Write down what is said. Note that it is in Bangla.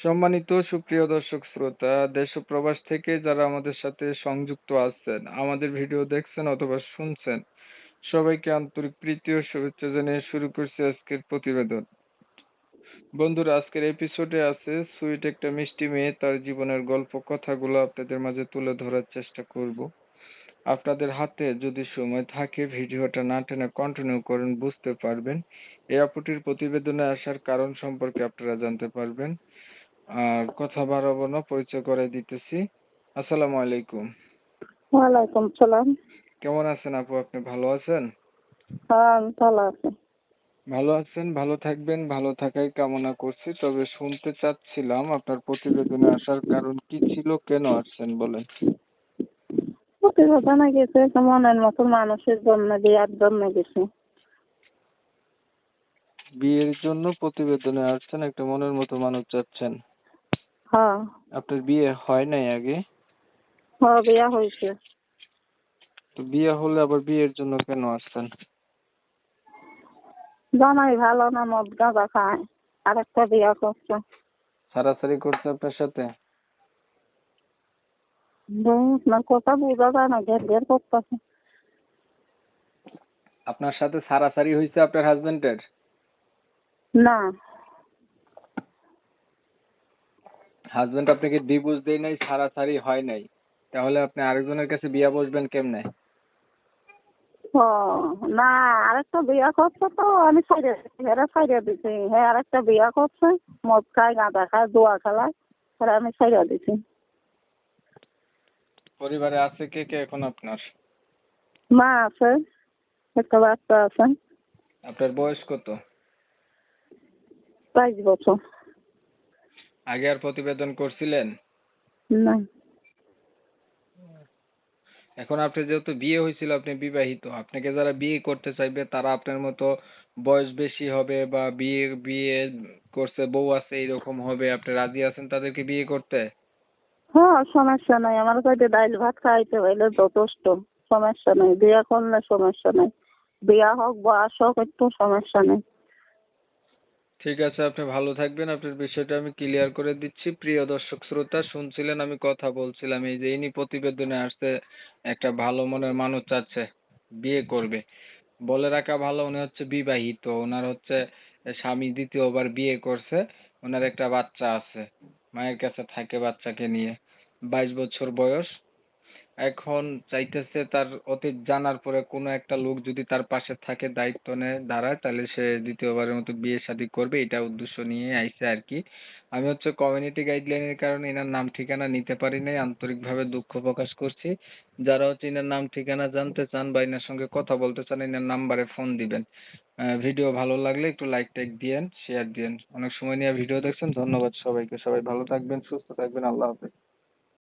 সম্মানিত সুপ্রিয় দর্শক শ্রোতা দেশ ও প্রবাস থেকে যারা আমাদের সাথে সংযুক্ত আছেন, আমাদের ভিডিও দেখছেন অথবা শুনছেন, সবাইকে আন্তরিক প্রীতি ও শুভেচ্ছা জানিয়ে শুরু করছি আজকের প্রতিবেদন। বন্ধুরা, আজকের এপিসোডে আছে সুইট একটা মিষ্টি মেয়ে, তার জীবনের গল্প কথাগুলো আপনাদের মাঝে তুলে ধরার চেষ্টা করব। আপনাদের হাতে যদি সময় থাকে, ভিডিওটা না টেনে কন্টিনিউ করেন, বুঝতে পারবেন। এই আপুটির প্রতিবেদনে আসার কারণ সম্পর্কে আপনারা জানতে পারবেন। আর কথা বাড়াবো না পরিচয় করে দিতেছি। আসসালামু আলাইকুম। ওয়ালাইকুম সালাম। কেমন আছেন আপু? আপনি ভালো আছেন? হ্যাঁ ভালো আছি। ভালো আছেন ভালো থাকবেন ভালো থাকাই কামনা করছি। তবে শুনতে চাচ্ছিলাম আপনার প্রতিবেদনে আসার কারণ কি ছিল কেন আসছেন বলেন। প্রতিবেদনে গেছে মনের মতো মানুষের জন্য বিয়ার জন্য গেছে। বিয়ের জন্য প্রতিবেদনে আসছেন একটা মনের মতো মানুষ চাচ্ছেন হ্যাঁ। আপনার বিয়ে হয় নাই আগে? হ্যাঁ বিয়া হয়েছে। তো বিয়ে হলে আবার বিয়ের জন্য কেন আসছেন? জামাই ভালো না মদ গাঁজা খায়। আরেকটা বিয়া করছে। সারাসারি করছে আপনার সাথে? আপনার কথা বোঝা যায় না ঘের ঘের করতেছে। আপনার সাথে সারাসারি হয়েছে আপনার হাজবেন্ডের না। হাজবেন্ড আপনাকে ডিভোর্স দেয় নাই সারাসারি হয় নাই। তাহলে আপনি আরেকজনের কাছে বিয়া বসবেন কেমনে? ও না আরেকটা বিয়া করছে তো আমি সাইডে হেরা সাইডে দিছি। হ্যাঁ আরেকটা বিয়া করছে মদ খায় গাঁজা খায় জুয়া খেলায় হেরা আমি সাইডে দিছি। পরিবারে আছে কে কে এখন আপনার? মা আছে একটা বাচ্চা আছে। আপনার বয়স কত? বাইশ বছর। আগে আর প্রতিবেদন করছিলেন? না এখন আপনি যেহেতু বিয়ে হয়েছিল আপনি বিবাহিত আপনাকে যারা বিয়ে করতে চাইবে তারা আপনার মতো বয়স বেশি হবে বা বিয়ে বিয়ে করছে বউ আছে এরকম হবে আপনি রাজি আছেন তাদেরকে বিয়ে করতে? হ্যাঁ সমস্যা নাই। আমার কাছে ডাইল ভাত খাইতে হইলে যথেষ্ট সমস্যা নাই। বিয়া করলে সমস্যা নাই। বিয়া হোক বয়স হোক একটু সমস্যা নেই। ঠিক আছে, আপনি ভালো থাকবেন। আপনার বিষয়টা আমি ক্লিয়ার করে দিচ্ছি। প্রিয় দর্শক, শ্রোতা, শুনছিলেন আমি কথা বলছিলাম। এই যে ইনি প্রতিবেদনে আসছে, একটা ভালো মনের মানুষ চাচ্ছে, বিয়ে করবে। বলে রাখা ভালো, উনি হচ্ছে বিবাহিত। ওনার হচ্ছে স্বামী দ্বিতীয়বার বিয়ে করছে। ওনার একটা বাচ্চা আছে, মায়ের কাছে থাকে বাচ্চাকে নিয়ে। বাইশ বছর বয়স। এখন চাইতেছে তার অতীত জানার পরে কোনো একটা লোক যদি তার পাশে থাকে, দায়িত্ব নেয়, দাঁড়ায়, তাহলে সে দ্বিতীয়বারের মতো বিয়ে শাদী করবে, এটা উদ্দেশ্য নিয়ে আইছে আর কি। আমি হচ্ছে কমিউনিটি গাইডলাইনের কারণে এনার নাম ঠিকানা নিতে পারি নাই, আন্তরিকভাবে দুঃখ প্রকাশ করছি। যারা হচ্ছে এনার নাম ঠিকানা জানতে চান বা এনার সঙ্গে কথা বলতে চান, এনার নাম্বারে ফোন দিবেন। ভিডিও ভালো লাগলে একটু লাইক টাইক দিয়েন শেয়ার দিয়েন। অনেক সময় নিয়ে ভিডিও দেখছেন, ধন্যবাদ সবাইকে। সবাই ভালো থাকবেন, সুস্থ থাকবেন, আল্লাহ হাফেজ।